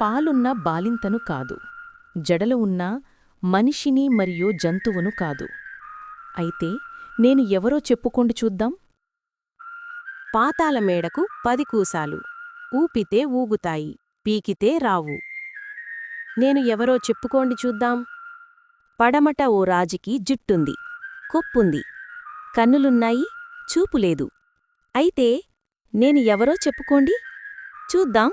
పాలున్న బాలింతను కాదు జడలు ఉన్న మనిషిని మరియు జంతువును కాదు. అయితే నేను ఎవరో చెప్పుకోండి చూద్దాం? పాతాల మేడకు పది కూసాలు. ఊపితే ఊగుతాయి పీకితే రావు. నేను ఎవరో చెప్పుకోండి చూద్దాం? పడమట ఓ రాజుకి జుట్టుంది కొప్పుంది. కన్నులున్నాయి చూపులేదు అయితే నేను ఎవరో చెప్పుకోండి? చూద్దాం.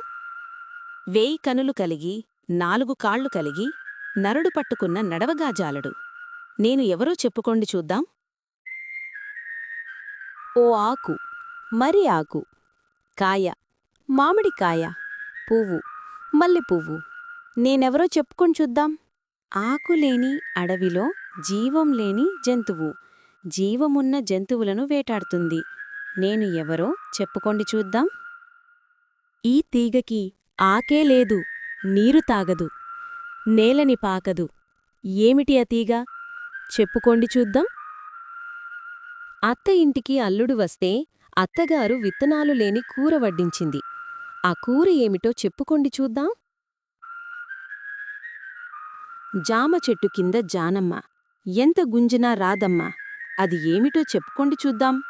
వేయి కనులు కలిగి నాలుగు కాళ్ళు కలిగి నరుడు పట్టుకున్న నడవగాజాలడు నేను ఎవరో చెప్పుకోండి చూద్దాం. ఓ ఆకు మరి ఆకు. కాయ మామిడికాయ పువ్వు మల్లెపువ్వు. నేనెవరో చెప్పుకొని చూద్దాం. ఆకులేని అడవిలో జీవం లేని జంతువు. జీవమున్న జంతువులను వేటాడుతుంది. నేను ఎవరో చెప్పుకోండి చూద్దాం. ఈ తీగకి ఆకే లేదు నీరు తాగదు నేలని పాకదు. ఏమిటి ఆ తీగ చెప్పుకోండి చూద్దాం. అత్త ఇంటికి అల్లుడు వస్తే అత్తగారు విత్తనాలు లేని కూర వడ్డించింది. ఆ కూర ఏమిటో చెప్పుకోండి చూద్దాం. జామ చెట్టు కింద జానమ్మ. ఎంత గుంజినా రాదమ్మా. అది ఏమిటో చెప్పుకోండి చూద్దాం.